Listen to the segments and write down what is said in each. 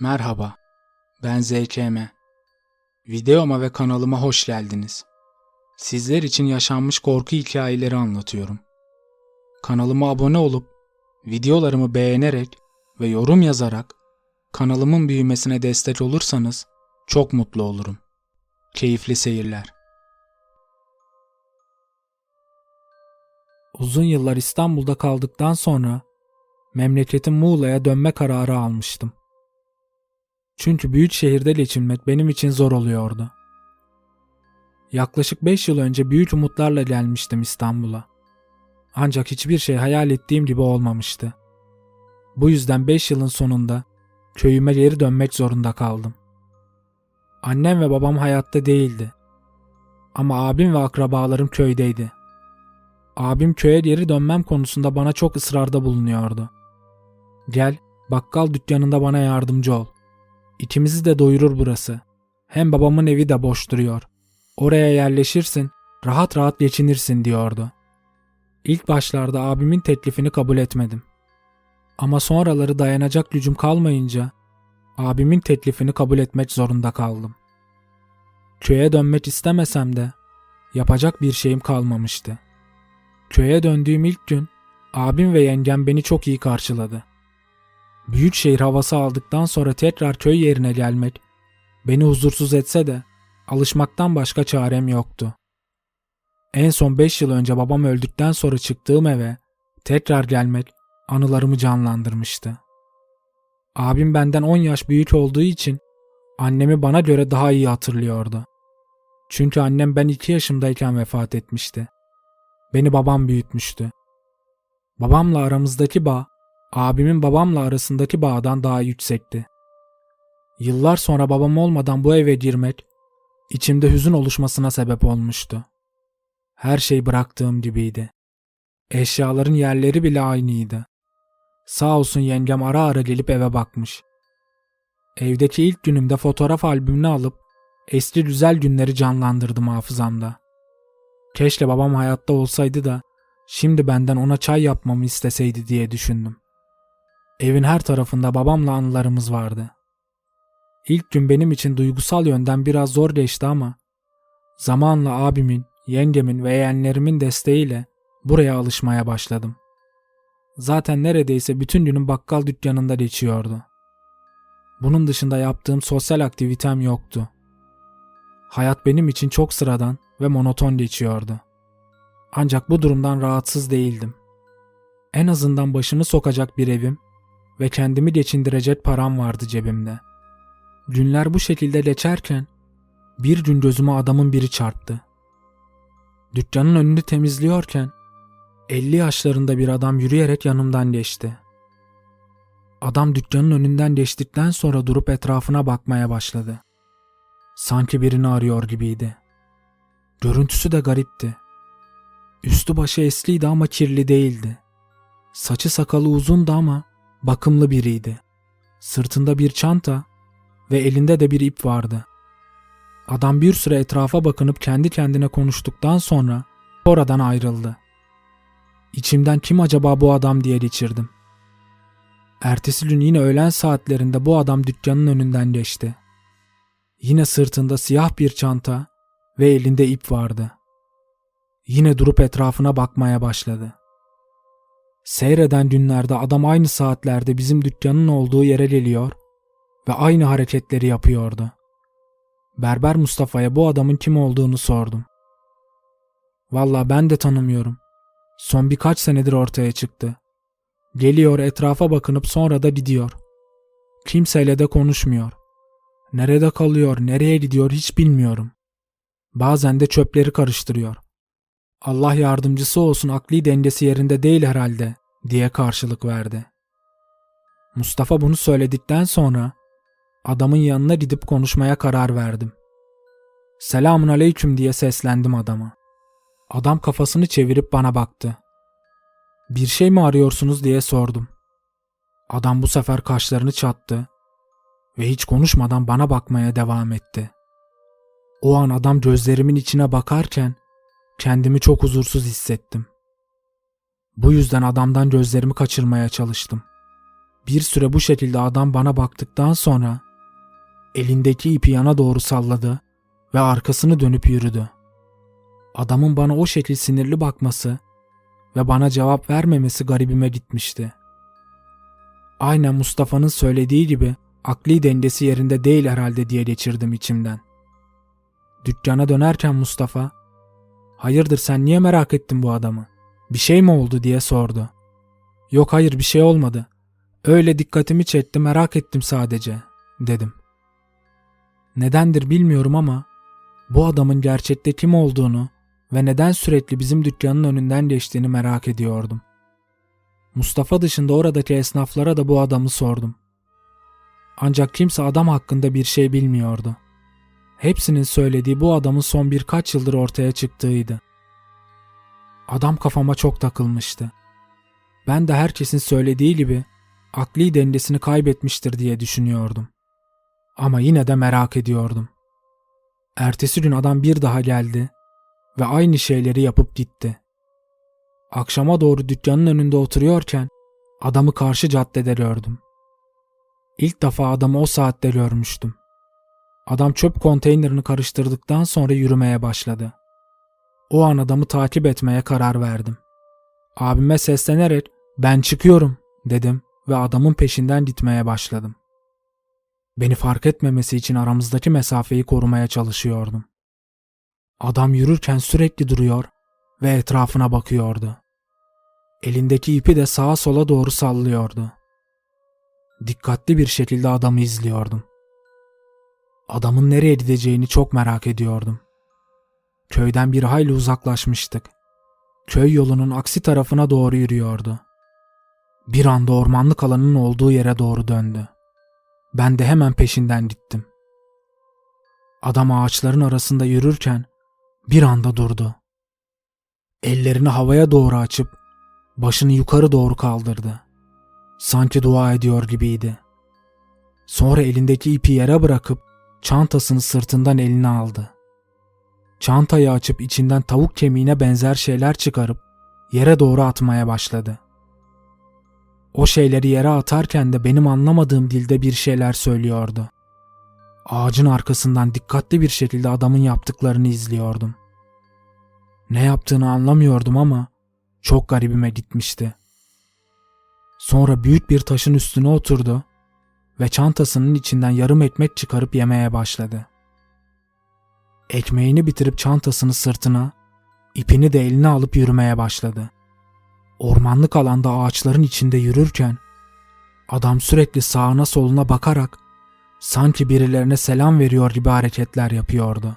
Merhaba, ben ZKM. Videoma ve kanalıma hoş geldiniz. Sizler için yaşanmış korku hikayeleri anlatıyorum. Kanalıma abone olup, videolarımı beğenerek ve yorum yazarak kanalımın büyümesine destek olursanız çok mutlu olurum. Keyifli seyirler. Uzun yıllar İstanbul'da kaldıktan sonra memleketim Muğla'ya dönme kararı almıştım. Çünkü büyük şehirde geçinmek benim için zor oluyordu. Yaklaşık 5 yıl önce büyük umutlarla gelmiştim İstanbul'a. Ancak hiçbir şey hayal ettiğim gibi olmamıştı. Bu yüzden 5 yılın sonunda köyüme geri dönmek zorunda kaldım. Annem ve babam hayatta değildi. Ama abim ve akrabalarım köydeydi. Abim köye geri dönmem konusunda bana çok ısrarda bulunuyordu. Gel, bakkal dükkanında bana yardımcı ol. İkimizi de doyurur burası. Hem babamın evi de boş duruyor. Oraya yerleşirsin, rahat rahat geçinirsin diyordu. İlk başlarda abimin teklifini kabul etmedim. Ama sonraları dayanacak gücüm kalmayınca abimin teklifini kabul etmek zorunda kaldım. Köye dönmek istemesem de yapacak bir şeyim kalmamıştı. Köye döndüğüm ilk gün abim ve yengem beni çok iyi karşıladı. Büyük şehir havası aldıktan sonra tekrar köy yerine gelmek beni huzursuz etse de alışmaktan başka çarem yoktu. En son 5 yıl önce babam öldükten sonra çıktığım eve tekrar gelmek anılarımı canlandırmıştı. Abim benden 10 yaş büyük olduğu için annemi bana göre daha iyi hatırlıyordu. Çünkü annem ben 2 yaşımdayken vefat etmişti. Beni babam büyütmüştü. Babamla aramızdaki bağ abimin babamla arasındaki bağdan daha yüksekti. Yıllar sonra babam olmadan bu eve girmek içimde hüzün oluşmasına sebep olmuştu. Her şey bıraktığım gibiydi. Eşyaların yerleri bile aynıydı. Sağ olsun yengem ara ara gelip eve bakmış. Evdeki ilk günümde fotoğraf albümünü alıp eski güzel günleri canlandırdım hafızamda. Keşke babam hayatta olsaydı da şimdi benden ona çay yapmamı isteseydi diye düşündüm. Evin her tarafında babamla anılarımız vardı. İlk gün benim için duygusal yönden biraz zor geçti ama zamanla abimin, yengemin ve yeğenlerimin desteğiyle buraya alışmaya başladım. Zaten neredeyse bütün günüm bakkal dükkanında geçiyordu. Bunun dışında yaptığım sosyal aktivitem yoktu. Hayat benim için çok sıradan ve monoton geçiyordu. Ancak bu durumdan rahatsız değildim. En azından başımı sokacak bir evim ve kendimi geçindirecek param vardı cebimde. Günler bu şekilde geçerken bir gün gözüme adamın biri çarptı. Dükkanın önünü temizliyorken 50 yaşlarında bir adam yürüyerek yanımdan geçti. Adam dükkanın önünden geçtikten sonra durup etrafına bakmaya başladı. Sanki birini arıyor gibiydi. Görüntüsü de garipti. Üstü başı esliydi ama kirli değildi. Saçı sakalı uzundu ama bakımlı biriydi. Sırtında bir çanta ve elinde de bir ip vardı. Adam bir süre etrafa bakınıp kendi kendine konuştuktan sonra oradan ayrıldı. İçimden kim acaba bu adam diye geçirdim. Ertesi gün yine öğlen saatlerinde bu adam dükkanın önünden geçti. Yine sırtında siyah bir çanta ve elinde ip vardı. Yine durup etrafına bakmaya başladı. Seyreden günlerde adam aynı saatlerde bizim dükkanın olduğu yere geliyor ve aynı hareketleri yapıyordu. Berber Mustafa'ya bu adamın kim olduğunu sordum. Valla ben de tanımıyorum. Son birkaç senedir ortaya çıktı. Geliyor etrafa bakınıp sonra da gidiyor. Kimseyle de konuşmuyor. Nerede kalıyor, nereye gidiyor hiç bilmiyorum. Bazen de çöpleri karıştırıyor. Allah yardımcısı olsun akli dengesi yerinde değil herhalde diye karşılık verdi. Mustafa bunu söyledikten sonra adamın yanına gidip konuşmaya karar verdim. Selamun aleyküm diye seslendim adama. Adam kafasını çevirip bana baktı. Bir şey mi arıyorsunuz diye sordum. Adam bu sefer kaşlarını çattı ve hiç konuşmadan bana bakmaya devam etti. O an adam gözlerimin içine bakarken kendimi çok huzursuz hissettim. Bu yüzden adamdan gözlerimi kaçırmaya çalıştım. Bir süre bu şekilde adam bana baktıktan sonra elindeki ipi yana doğru salladı ve arkasını dönüp yürüdü. Adamın bana o şekil sinirli bakması ve bana cevap vermemesi garibime gitmişti. Aynen Mustafa'nın söylediği gibi akli dengesi yerinde değil herhalde diye geçirdim içimden. Dükkana dönerken Mustafa, "Hayırdır sen niye merak ettin bu adamı? Bir şey mi oldu?" diye sordu. "Yok hayır bir şey olmadı. Öyle dikkatimi çekti merak ettim sadece." dedim. Nedendir bilmiyorum ama bu adamın gerçekte kim olduğunu ve neden sürekli bizim dükkanın önünden geçtiğini merak ediyordum. Mustafa dışında oradaki esnaflara da bu adamı sordum. Ancak kimse adam hakkında bir şey bilmiyordu. Hepsinin söylediği bu adamın son birkaç yıldır ortaya çıktığıydı. Adam kafama çok takılmıştı. Ben de herkesin söylediği gibi akli dengesini kaybetmiştir diye düşünüyordum. Ama yine de merak ediyordum. Ertesi gün adam bir daha geldi ve aynı şeyleri yapıp gitti. Akşama doğru dükkanın önünde oturuyorken adamı karşı caddede gördüm. İlk defa adamı o saatte görmüştüm. Adam çöp konteynerini karıştırdıktan sonra yürümeye başladı. O an adamı takip etmeye karar verdim. Abime seslenerek ben çıkıyorum dedim ve adamın peşinden gitmeye başladım. Beni fark etmemesi için aramızdaki mesafeyi korumaya çalışıyordum. Adam yürürken sürekli duruyor ve etrafına bakıyordu. Elindeki ipi de sağa sola doğru sallıyordu. Dikkatli bir şekilde adamı izliyordum. Adamın nereye gideceğini çok merak ediyordum. Köyden bir hayli uzaklaşmıştık. Köy yolunun aksi tarafına doğru yürüyordu. Bir anda ormanlık alanın olduğu yere doğru döndü. Ben de hemen peşinden gittim. Adam ağaçların arasında yürürken bir anda durdu. Ellerini havaya doğru açıp başını yukarı doğru kaldırdı. Sanki dua ediyor gibiydi. Sonra elindeki ipi yere bırakıp çantasını sırtından eline aldı. Çantayı açıp içinden tavuk kemiğine benzer şeyler çıkarıp yere doğru atmaya başladı. O şeyleri yere atarken de benim anlamadığım dilde bir şeyler söylüyordu. Ağacın arkasından dikkatli bir şekilde adamın yaptıklarını izliyordum. Ne yaptığını anlamıyordum ama çok garibime gitmişti. Sonra büyük bir taşın üstüne oturdu ve çantasının içinden yarım ekmek çıkarıp yemeye başladı. Ekmeğini bitirip çantasını sırtına, ipini de eline alıp yürümeye başladı. Ormanlık alanda ağaçların içinde yürürken adam sürekli sağına soluna bakarak sanki birilerine selam veriyor gibi hareketler yapıyordu.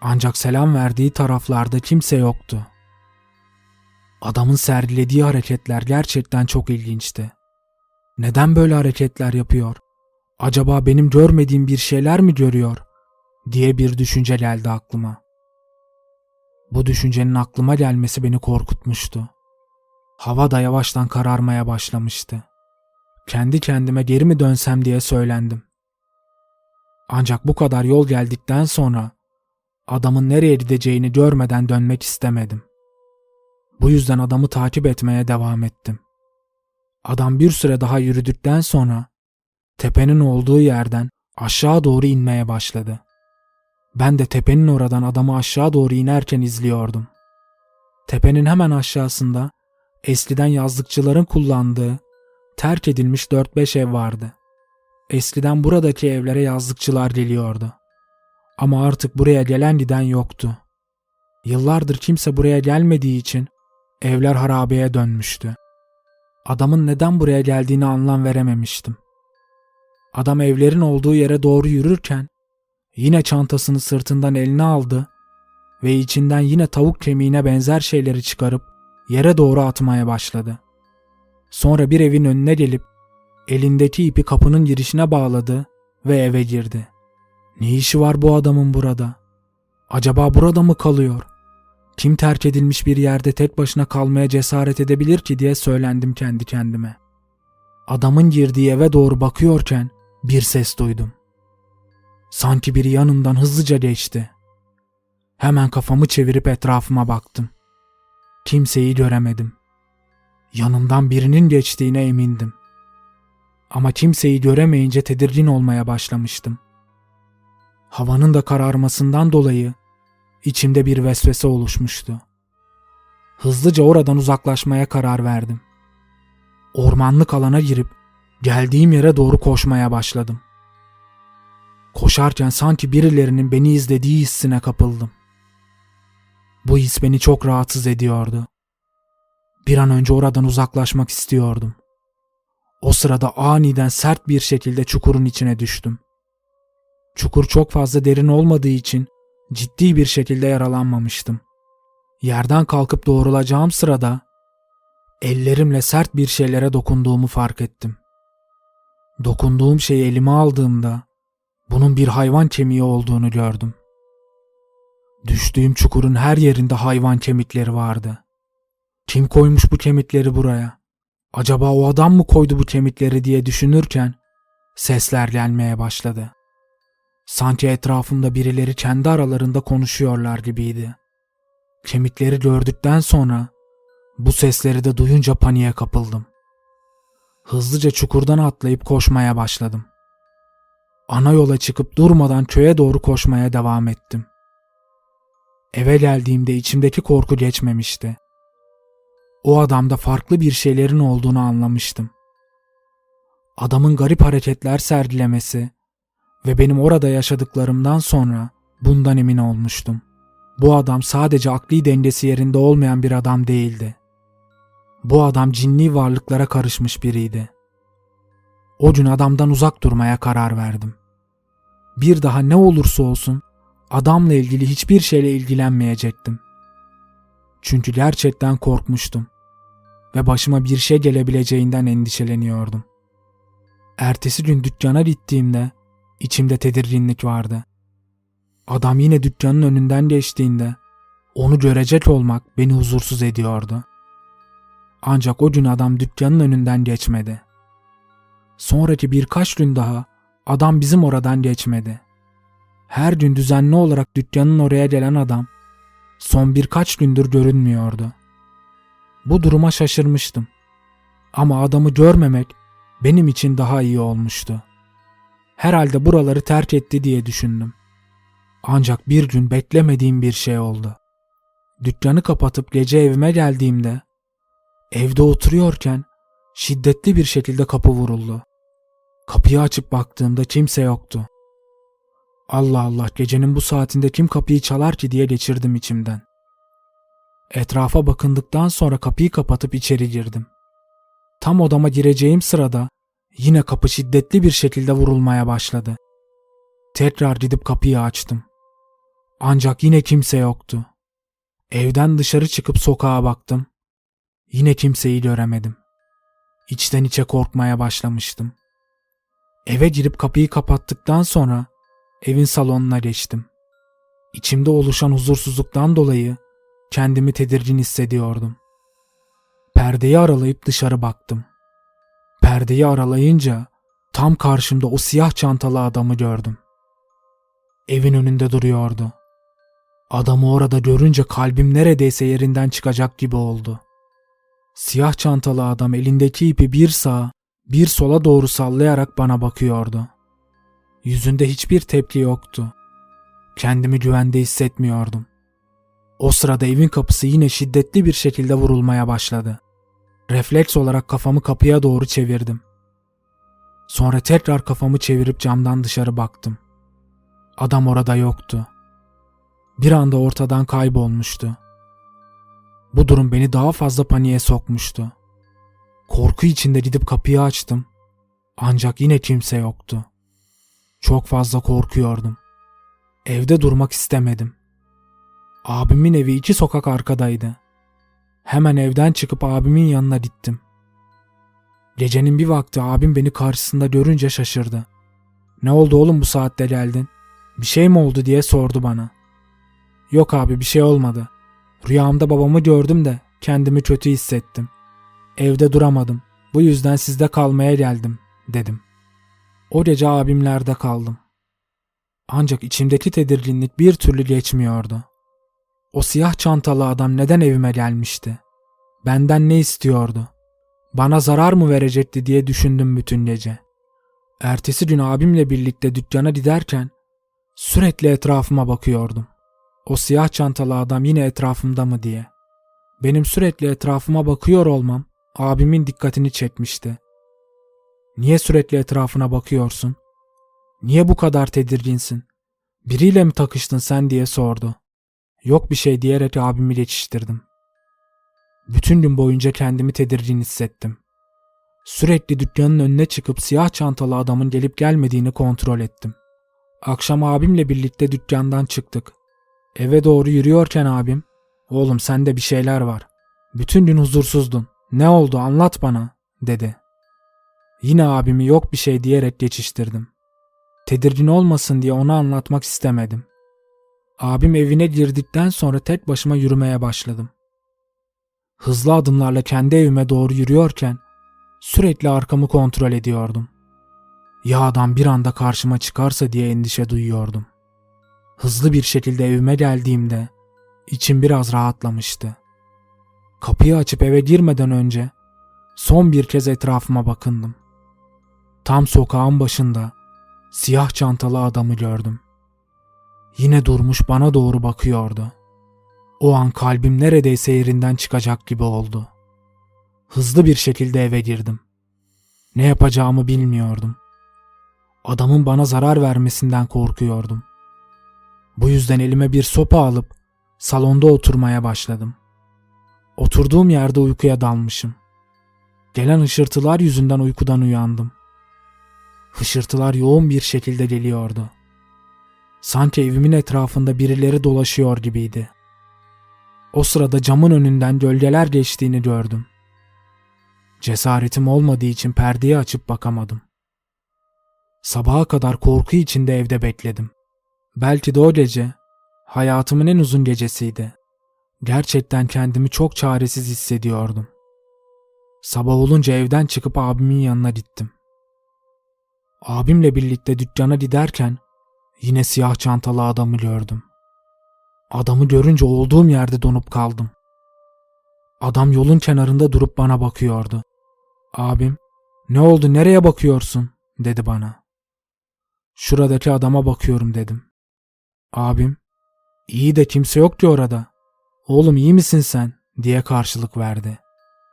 Ancak selam verdiği taraflarda kimse yoktu. Adamın sergilediği hareketler gerçekten çok ilginçti. Neden böyle hareketler yapıyor? Acaba benim görmediğim bir şeyler mi görüyor? diye bir düşünce geldi aklıma. Bu düşüncenin aklıma gelmesi beni korkutmuştu. Hava da yavaştan kararmaya başlamıştı. Kendi kendime geri mi dönsem diye söylendim. Ancak bu kadar yol geldikten sonra adamın nereye gideceğini görmeden dönmek istemedim. Bu yüzden adamı takip etmeye devam ettim. Adam bir süre daha yürüdükten sonra tepenin olduğu yerden aşağı doğru inmeye başladı. Ben de tepenin oradan adamı aşağı doğru inerken izliyordum. Tepenin hemen aşağısında eskiden yazlıkçıların kullandığı terk edilmiş 4-5 ev vardı. Eskiden buradaki evlere yazlıkçılar geliyordu. Ama artık buraya gelen giden yoktu. Yıllardır kimse buraya gelmediği için evler harabeye dönmüştü. Adamın neden buraya geldiğini anlam verememiştim. Adam evlerin olduğu yere doğru yürürken yine çantasını sırtından eline aldı ve içinden yine tavuk kemiğine benzer şeyleri çıkarıp yere doğru atmaya başladı. Sonra bir evin önüne gelip elindeki ipi kapının girişine bağladı ve eve girdi. Ne işi var bu adamın burada? Acaba burada mı kalıyor? Kim terk edilmiş bir yerde tek başına kalmaya cesaret edebilir ki diye söylendim kendi kendime. Adamın girdiği eve doğru bakıyorken bir ses duydum. Sanki biri yanımdan hızlıca geçti. Hemen kafamı çevirip etrafıma baktım. Kimseyi göremedim. Yanımdan birinin geçtiğine emindim. Ama kimseyi göremeyince tedirgin olmaya başlamıştım. Havanın da kararmasından dolayı içimde bir vesvese oluşmuştu. Hızlıca oradan uzaklaşmaya karar verdim. Ormanlık alana girip geldiğim yere doğru koşmaya başladım. Koşarken sanki birilerinin beni izlediği hissine kapıldım. Bu his beni çok rahatsız ediyordu. Bir an önce oradan uzaklaşmak istiyordum. O sırada aniden sert bir şekilde çukurun içine düştüm. Çukur çok fazla derin olmadığı için ciddi bir şekilde yaralanmamıştım. Yerden kalkıp doğrulacağım sırada ellerimle sert bir şeylere dokunduğumu fark ettim. Dokunduğum şeyi elime aldığımda bunun bir hayvan kemiği olduğunu gördüm. Düştüğüm çukurun her yerinde hayvan kemikleri vardı. Kim koymuş bu kemikleri buraya? Acaba o adam mı koydu bu kemikleri diye düşünürken sesler gelmeye başladı. Sanki etrafımda birileri kendi aralarında konuşuyorlar gibiydi. Kemikleri gördükten sonra bu sesleri de duyunca paniğe kapıldım. Hızlıca çukurdan atlayıp koşmaya başladım. Ana yola çıkıp durmadan köye doğru koşmaya devam ettim. Eve geldiğimde içimdeki korku geçmemişti. O adamda farklı bir şeylerin olduğunu anlamıştım. Adamın garip hareketler sergilemesi ve benim orada yaşadıklarımdan sonra bundan emin olmuştum. Bu adam sadece akli dengesi yerinde olmayan bir adam değildi. Bu adam cinli varlıklara karışmış biriydi. O gün adamdan uzak durmaya karar verdim. Bir daha ne olursa olsun adamla ilgili hiçbir şeyle ilgilenmeyecektim. Çünkü gerçekten korkmuştum ve başıma bir şey gelebileceğinden endişeleniyordum. Ertesi gün dükkana gittiğimde içimde tedirginlik vardı. Adam yine dükkanın önünden geçtiğinde onu görecek olmak beni huzursuz ediyordu. Ancak o gün adam dükkanın önünden geçmedi. Sonraki birkaç gün daha adam bizim oradan geçmedi. Her gün düzenli olarak dükkanın oraya gelen adam son birkaç gündür görünmüyordu. Bu duruma şaşırmıştım. Ama adamı görmemek benim için daha iyi olmuştu. Herhalde buraları terk etti diye düşündüm. Ancak bir gün beklemediğim bir şey oldu. Dükkanı kapatıp gece evime geldiğimde evde oturuyorken şiddetli bir şekilde kapı vuruldu. Kapıyı açıp baktığımda kimse yoktu. Allah Allah gecenin bu saatinde kim kapıyı çalar ki diye geçirdim içimden. Etrafa bakındıktan sonra kapıyı kapatıp içeri girdim. Tam odama gireceğim sırada yine kapı şiddetli bir şekilde vurulmaya başladı. Tekrar gidip kapıyı açtım. Ancak yine kimse yoktu. Evden dışarı çıkıp sokağa baktım. Yine kimseyi göremedim. İçten içe korkmaya başlamıştım. Eve girip kapıyı kapattıktan sonra evin salonuna geçtim. İçimde oluşan huzursuzluktan dolayı kendimi tedirgin hissediyordum. Perdeyi aralayıp dışarı baktım. Perdeyi aralayınca tam karşımda o siyah çantalı adamı gördüm. Evin önünde duruyordu. Adamı orada görünce kalbim neredeyse yerinden çıkacak gibi oldu. Siyah çantalı adam elindeki ipi bir sağa, bir sola doğru sallayarak bana bakıyordu. Yüzünde hiçbir tepki yoktu. Kendimi güvende hissetmiyordum. O sırada evin kapısı yine şiddetli bir şekilde vurulmaya başladı. Refleks olarak kafamı kapıya doğru çevirdim. Sonra tekrar kafamı çevirip camdan dışarı baktım. Adam orada yoktu. Bir anda ortadan kaybolmuştu. Bu durum beni daha fazla paniğe sokmuştu. Korku içinde gidip kapıyı açtım. Ancak yine kimse yoktu. Çok fazla korkuyordum. Evde durmak istemedim. Abimin evi iki sokak arkadaydı. Hemen evden çıkıp abimin yanına gittim. Gecenin bir vakti abim beni karşısında görünce şaşırdı. Ne oldu oğlum bu saatte geldin? Bir şey mi oldu diye sordu bana. Yok abi bir şey olmadı. Rüyamda babamı gördüm de kendimi kötü hissettim. Evde duramadım. Bu yüzden sizde kalmaya geldim dedim. O gece abimlerde kaldım. Ancak içimdeki tedirginlik bir türlü geçmiyordu. O siyah çantalı adam neden evime gelmişti? Benden ne istiyordu? Bana zarar mı verecekti diye düşündüm bütün gece. Ertesi gün abimle birlikte dükkana giderken sürekli etrafıma bakıyordum. O siyah çantalı adam yine etrafımda mı diye. Benim sürekli etrafıma bakıyor olmam abimin dikkatini çekmişti. Niye sürekli etrafına bakıyorsun? Niye bu kadar tedirginsin? Biriyle mi takıştın sen diye sordu. Yok bir şey diyerek abimi geçiştirdim. Bütün gün boyunca kendimi tedirgin hissettim. Sürekli dükkanın önüne çıkıp siyah çantalı adamın gelip gelmediğini kontrol ettim. Akşam abimle birlikte dükkandan çıktık. Eve doğru yürüyorken abim, "Oğlum sende bir şeyler var. Bütün gün huzursuzdun. Ne oldu anlat bana." dedi. Yine abimi yok bir şey diyerek geçiştirdim. Tedirgin olmasın diye ona anlatmak istemedim. Abim evine girdikten sonra tek başıma yürümeye başladım. Hızlı adımlarla kendi evime doğru yürüyorken sürekli arkamı kontrol ediyordum. Ya adam bir anda karşıma çıkarsa diye endişe duyuyordum. Hızlı bir şekilde evime geldiğimde içim biraz rahatlamıştı. Kapıyı açıp eve girmeden önce son bir kez etrafıma bakındım. Tam sokağın başında siyah çantalı adamı gördüm. Yine durmuş bana doğru bakıyordu. O an kalbim neredeyse yerinden çıkacak gibi oldu. Hızlı bir şekilde eve girdim. Ne yapacağımı bilmiyordum. Adamın bana zarar vermesinden korkuyordum. Bu yüzden elime bir sopa alıp salonda oturmaya başladım. Oturduğum yerde uykuya dalmışım. Gelen hışırtılar yüzünden uykudan uyandım. Hışırtılar yoğun bir şekilde geliyordu. Sanki evimin etrafında birileri dolaşıyor gibiydi. O sırada camın önünden gölgeler geçtiğini gördüm. Cesaretim olmadığı için perdeyi açıp bakamadım. Sabaha kadar korku içinde evde bekledim. Belki de o gece hayatımın en uzun gecesiydi. Gerçekten kendimi çok çaresiz hissediyordum. Sabah olunca evden çıkıp abimin yanına gittim. Abimle birlikte dükkana giderken yine siyah çantalı adamı gördüm. Adamı görünce olduğum yerde donup kaldım. Adam yolun kenarında durup bana bakıyordu. Abim, ne oldu nereye bakıyorsun? dedi bana. Şuradaki adama bakıyorum dedim. Abim, iyi de kimse yok ki orada. Oğlum iyi misin sen? diye karşılık verdi.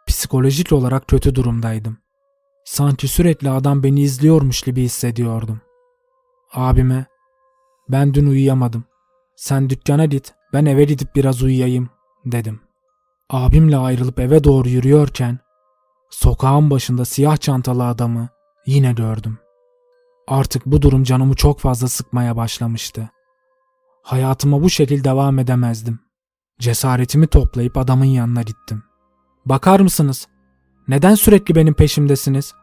Psikolojik olarak kötü durumdaydım. Sanki sürekli adam beni izliyormuş gibi hissediyordum. Abime, ben dün uyuyamadım. Sen dükkana git, ben eve gidip biraz uyuyayım, dedim. Abimle ayrılıp eve doğru yürüyorken, sokağın başında siyah çantalı adamı yine gördüm. Artık bu durum canımı çok fazla sıkmaya başlamıştı. Hayatıma bu şekilde devam edemezdim. Cesaretimi toplayıp adamın yanına gittim. Bakar mısınız? Neden sürekli benim peşimdesiniz?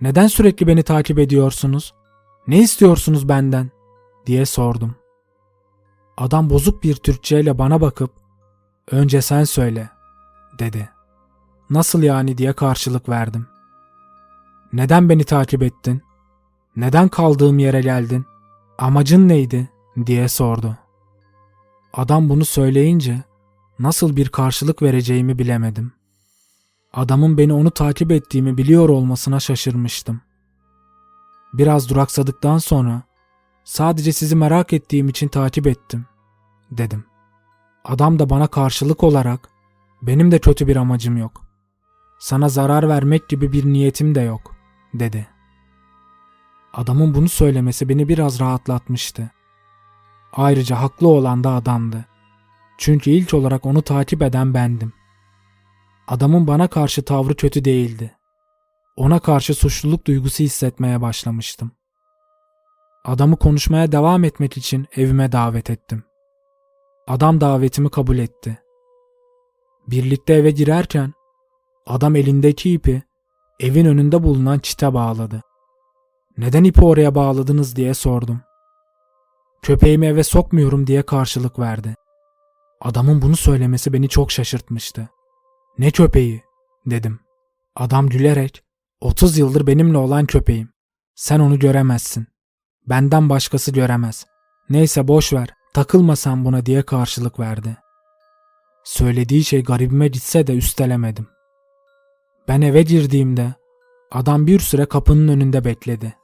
Neden sürekli beni takip ediyorsunuz? Ne istiyorsunuz benden? Diye sordum. Adam bozuk bir Türkçeyle bana bakıp "Önce sen söyle." dedi. "Nasıl yani?" diye karşılık verdim. "Neden beni takip ettin? Neden kaldığım yere geldin? Amacın neydi?" diye sordu. Adam bunu söyleyince nasıl bir karşılık vereceğimi bilemedim. Adamın beni onu takip ettiğimi biliyor olmasına şaşırmıştım. Biraz duraksadıktan sonra sadece sizi merak ettiğim için takip ettim dedim. Adam da bana karşılık olarak benim de kötü bir amacım yok. Sana zarar vermek gibi bir niyetim de yok dedi. Adamın bunu söylemesi beni biraz rahatlatmıştı. Ayrıca haklı olan da adamdı. Çünkü ilk olarak onu takip eden bendim. Adamın bana karşı tavrı kötü değildi. Ona karşı suçluluk duygusu hissetmeye başlamıştım. Adamı konuşmaya devam etmek için evime davet ettim. Adam davetimi kabul etti. Birlikte eve girerken adam elindeki ipi evin önünde bulunan çite bağladı. Neden ipi oraya bağladınız diye sordum. Köpeğimi eve sokmuyorum diye karşılık verdi. Adamın bunu söylemesi beni çok şaşırtmıştı. Ne köpeği? dedim. Adam gülerek 30 yıldır benimle olan köpeğim. Sen onu göremezsin. Benden başkası göremez. Neyse boş ver. Takılma sen buna diye karşılık verdi. Söylediği şey garibime gitse de üstelemedim. Ben eve girdiğimde adam bir süre kapının önünde bekledi.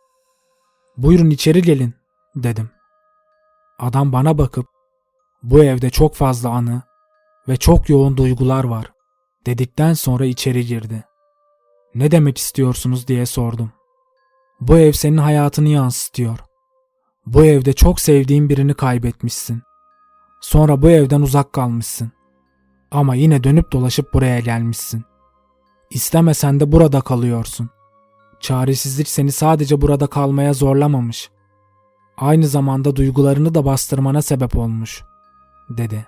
Buyurun içeri gelin dedim. Adam bana bakıp bu evde çok fazla anı ve çok yoğun duygular var dedikten sonra içeri girdi. Ne demek istiyorsunuz diye sordum. Bu ev senin hayatını yansıtıyor. Bu evde çok sevdiğin birini kaybetmişsin. Sonra bu evden uzak kalmışsın. Ama yine dönüp dolaşıp buraya gelmişsin. İstemesen de burada kalıyorsun. Çaresizlik seni sadece burada kalmaya zorlamamış. Aynı zamanda duygularını da bastırmana sebep olmuş, dedi.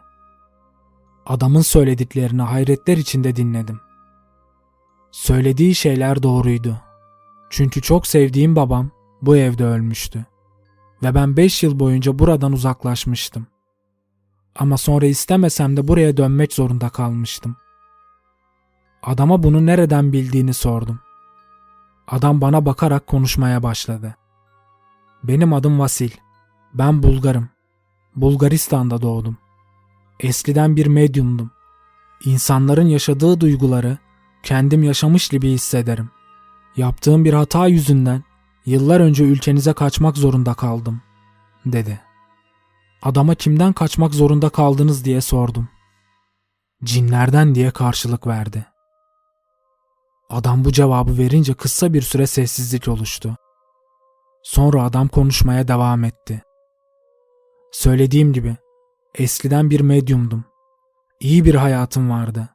Adamın söylediklerini hayretler içinde dinledim. Söylediği şeyler doğruydu. Çünkü çok sevdiğim babam bu evde ölmüştü. Ve ben 5 yıl boyunca buradan uzaklaşmıştım. Ama sonra istemesem de buraya dönmek zorunda kalmıştım. Adama bunu nereden bildiğini sordum. Adam bana bakarak konuşmaya başladı. Benim adım Vasil. Ben Bulgarım. Bulgaristan'da doğdum. Eskiden bir medyumdum. İnsanların yaşadığı duyguları kendim yaşamış gibi hissederim. Yaptığım bir hata yüzünden yıllar önce ülkenize kaçmak zorunda kaldım, dedi. Adama kimden kaçmak zorunda kaldınız diye sordum. Cinlerden diye karşılık verdi. Adam bu cevabı verince kısa bir süre sessizlik oluştu. Sonra adam konuşmaya devam etti. Söylediğim gibi eskiden bir medyumdum. İyi bir hayatım vardı.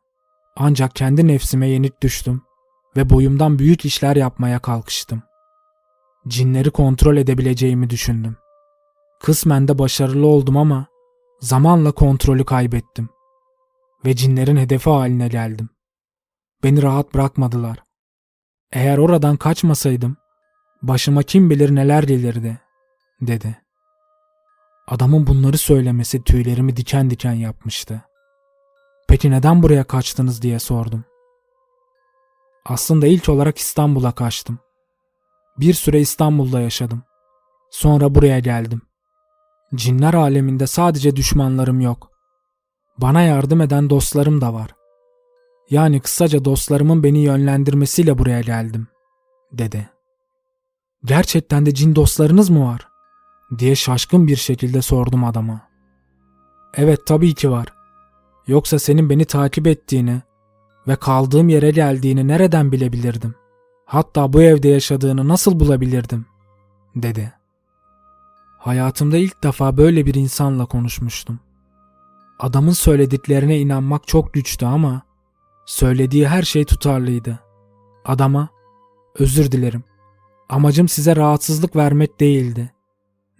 Ancak kendi nefsime yenik düştüm ve boyumdan büyük işler yapmaya kalkıştım. Cinleri kontrol edebileceğimi düşündüm. Kısmen de başarılı oldum ama zamanla kontrolü kaybettim ve cinlerin hedefi haline geldim. Beni rahat bırakmadılar. Eğer oradan kaçmasaydım başıma kim bilir neler gelirdi, dedi. Adamın bunları söylemesi tüylerimi diken diken yapmıştı. Peki neden buraya kaçtınız diye sordum. Aslında ilk olarak İstanbul'a kaçtım. Bir süre İstanbul'da yaşadım. Sonra buraya geldim. Cinler aleminde sadece düşmanlarım yok. Bana yardım eden dostlarım da var. Yani kısaca dostlarımın beni yönlendirmesiyle buraya geldim, dedi. Gerçekten de cin dostlarınız mı var? diye şaşkın bir şekilde sordum adama. Evet tabii ki var. Yoksa senin beni takip ettiğini ve kaldığım yere geldiğini nereden bilebilirdim? Hatta bu evde yaşadığını nasıl bulabilirdim? dedi. Hayatımda ilk defa böyle bir insanla konuşmuştum. Adamın söylediklerine inanmak çok güçtü ama söylediği her şey tutarlıydı. Adama özür dilerim. Amacım size rahatsızlık vermek değildi.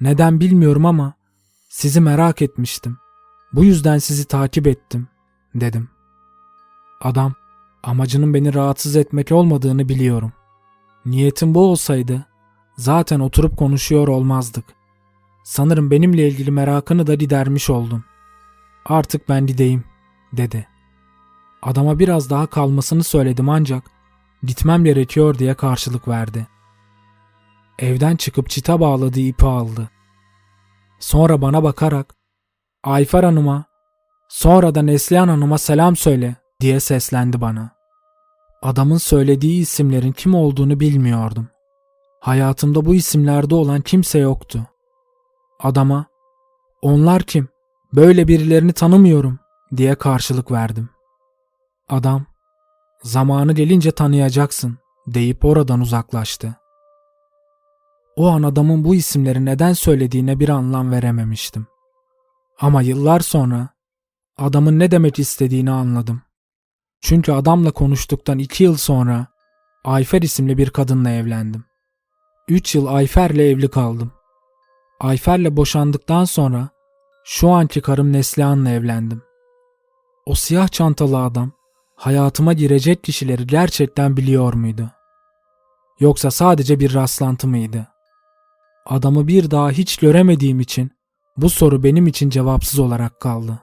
Neden bilmiyorum ama sizi merak etmiştim. Bu yüzden sizi takip ettim, dedim. Adam, amacının beni rahatsız etmek olmadığını biliyorum. Niyetim bu olsaydı zaten oturup konuşuyor olmazdık. Sanırım benimle ilgili merakını da gidermiş oldum. Artık ben gideyim, dedi. Adama biraz daha kalmasını söyledim ancak gitmem gerekiyor diye karşılık verdi. Evden çıkıp çita bağladığı ipi aldı. Sonra bana bakarak Ayfer Hanım'a sonra da Neslihan Hanım'a selam söyle diye seslendi bana. Adamın söylediği isimlerin kim olduğunu bilmiyordum. Hayatımda bu isimlerde olan kimse yoktu. Adama onlar kim? Böyle birilerini tanımıyorum diye karşılık verdim. Adam zamanı gelince tanıyacaksın deyip oradan uzaklaştı. O an adamın bu isimleri neden söylediğine bir anlam verememiştim. Ama yıllar sonra adamın ne demek istediğini anladım. Çünkü adamla konuştuktan iki yıl sonra Ayfer isimli bir kadınla evlendim. Üç yıl Ayfer'le evli kaldım. Ayfer'le boşandıktan sonra şu anki karım Neslihan'la evlendim. O siyah çantalı adam hayatıma girecek kişileri gerçekten biliyor muydu? Yoksa sadece bir rastlantı mıydı? Adamı bir daha hiç göremediğim için bu soru benim için cevapsız olarak kaldı.